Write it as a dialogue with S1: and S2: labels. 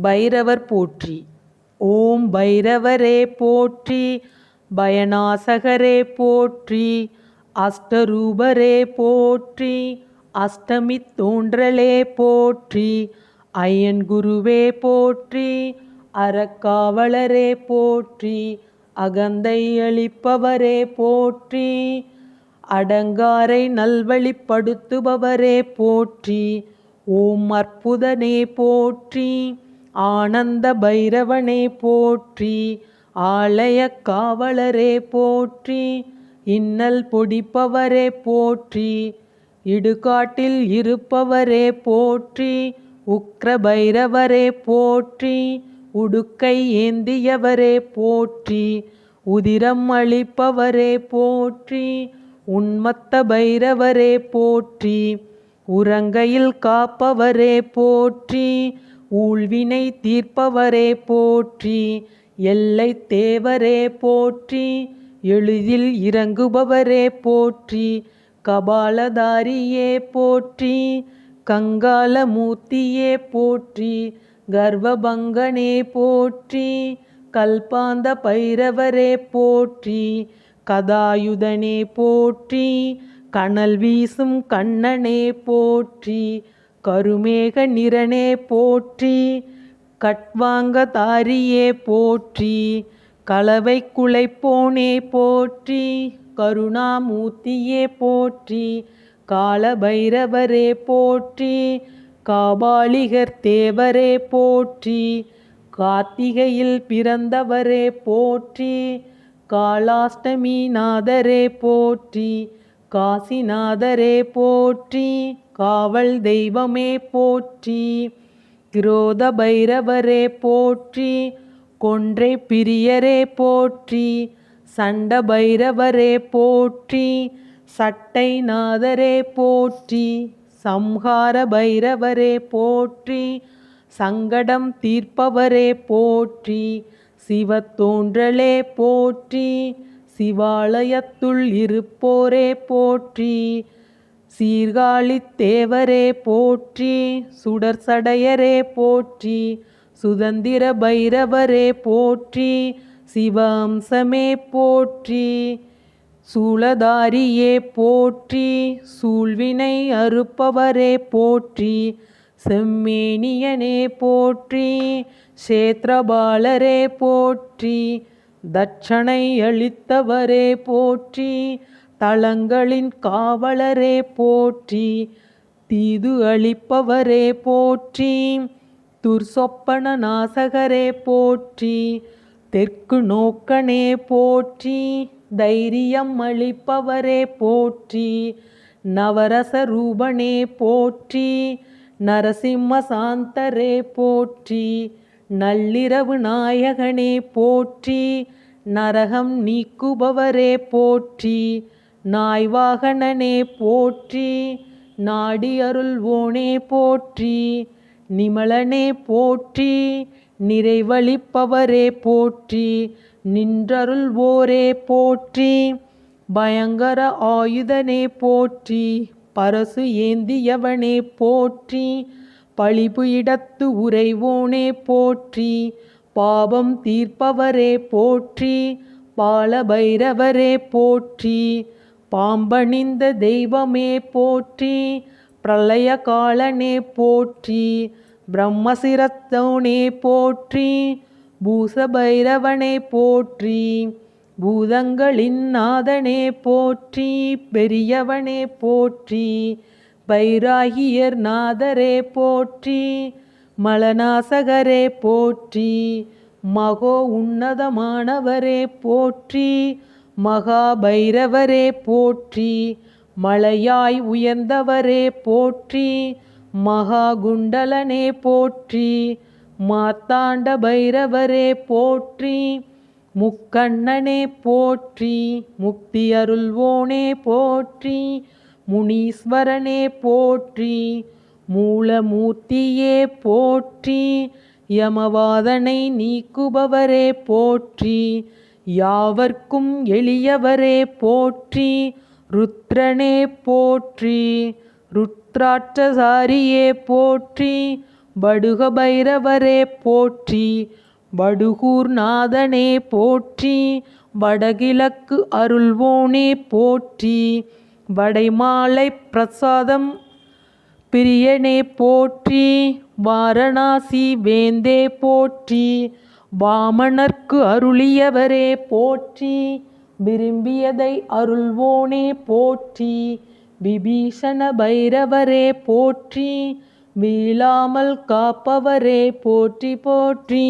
S1: பைரவர் போற்றி. ஓம் பைரவரே போற்றி. பயனாசகரே போற்றி. அஷ்டரூபரே போற்றி. அஷ்டமி தோன்றலே போற்றி. ஐயன் குருவே போற்றி. அறக்காவலரே போற்றி. அகந்தை அளிப்பவரே போற்றி. அடங்காரை நல்வழிப்படுத்துபவரே போற்றி. ஓம் அற்புதனே போற்றி. ஆனந்த பைரவனே போற்றி ஆலய காவலரே போற்றி இன்னல் பொடிப்பவரே போற்றி இடுகாட்டில் இருப்பவரே போற்றி உக்ர பைரவரே போற்றி உடுக்கை ஏந்தியவரே போற்றி உதிரம் அளிப்பவரே போற்றி உன்மத்த பைரவரே போற்றி உறங்கையில் காப்பவரே போற்றி ஊழ்வினை தீர்ப்பவரே போற்றி எல்லை தேவரே போற்றி எளிதில் இறங்குபவரே போற்றி கபாலதாரியே போற்றி கங்காலமூர்த்தியே போற்றி கர்வபங்கனே போற்றி கல்பாந்த பைரவரே போற்றி கதாயுதனே போற்றி கனல் வீசும் கண்ணனே போற்றி கருமேக நிறனே போற்றி கட்வாங்க தாரியே போற்றி கலவை குலைப்போனே போற்றி கருணாமூர்த்தியே போற்றி காலபைரவரே போற்றி காபாலிகர் தேவரே போற்றி கார்த்திகையில் பிறந்தவரே போற்றி காலாஷ்டமி நாதரே போற்றி காசிநாதரே போற்றி. காவல் தெய்வமே போற்றி கிரோத பைரவரே போற்றி கொன்றை பிரியரே போற்றி சண்ட பைரவரே போற்றி சட்டை நாதரே போற்றி சம்ஹார பைரவரே போற்றி சங்கடம் தீர்ப்பவரே போற்றி சிவத்தோன்றலே போற்றி சிவாலயத்துள் இருப்போரே போற்றி சீர்காழித்தேவரே போற்றி சுடர் சடையரே போற்றி சுதந்திர பைரவரே போற்றி சிவம்சமே போற்றி சூளதாரியே போற்றி சூழ்வினை அறுப்பவரே போற்றி செம்மேனியனே போற்றி க்ஷேத்திரபாலரே போற்றி தட்சணை அளித்தவரே போற்றி தளங்களின் காவலரே போற்றி தீது அளிப்பவரே போற்றி துர்சொப்பன நாசகரே போற்றி தெற்கு நோக்கனே போற்றி தைரியம் அளிப்பவரே போற்றி நவரச ரூபனே போற்றி நரசிம்ம சாந்தரே போற்றி நள்ளிரவு நாயகனே போற்றி நரகம் நீக்குபவரே போற்றி நாய்வாகனனே போற்றி நாடி அருள்வோனே போற்றி நிமலனே போற்றி நிறைவழிப்பவரே போற்றி நின்றருள்வோரே போற்றி பயங்கர ஆயுதனே போற்றி பரசு ஏந்தியவனே போற்றி பழிபு இடத்து உறைவோனே போற்றி பாபம் தீர்ப்பவரே போற்றி பாலபைரவரே போற்றி பாம்பணிந்த தெய்வமே போற்றி பிரளய காலனே போற்றி பிரம்மசிரத்தோனே போற்றி பூசபைரவனே போற்றி பூதங்களின் நாதனே போற்றி பெரியவனே போற்றி பைராகியர் நாதரே போற்றி மலநாசகரே போற்றி மகோ உன்னதமானவரே போற்றி மகாபைரவரே போற்றி மலையாய் உயர்ந்தவரே போற்றி மகாகுண்டலனே போற்றி மாத்தாண்ட பைரவரே போற்றி முக்கண்ணனே போற்றி முக்தி அருள்வோனே போற்றி முனீஸ்வரனே போற்றி மூலமூர்த்தியே போற்றி யமவாதனை நீக்குபவரே போற்றி யாவர்க்கும் எளியவரே போற்றி ருத்ரனே போற்றி ருத்ராட்சசாரியே போற்றி படுக பைரவரே போற்றி வடுகூர் நாதனே போற்றி வடகிழக்கு அருள்வோனே போற்றி வடைமாலை பிரசாதம் பிரியனே போற்றி வாரணாசி வேந்தே போற்றி வாமணர்க்கு அருளியவரே போற்றி விரும்பியதை அருள்வோனே போற்றி விபீஷண பைரவரே போற்றி வீழாமல் காப்பவரே போற்றி போற்றி.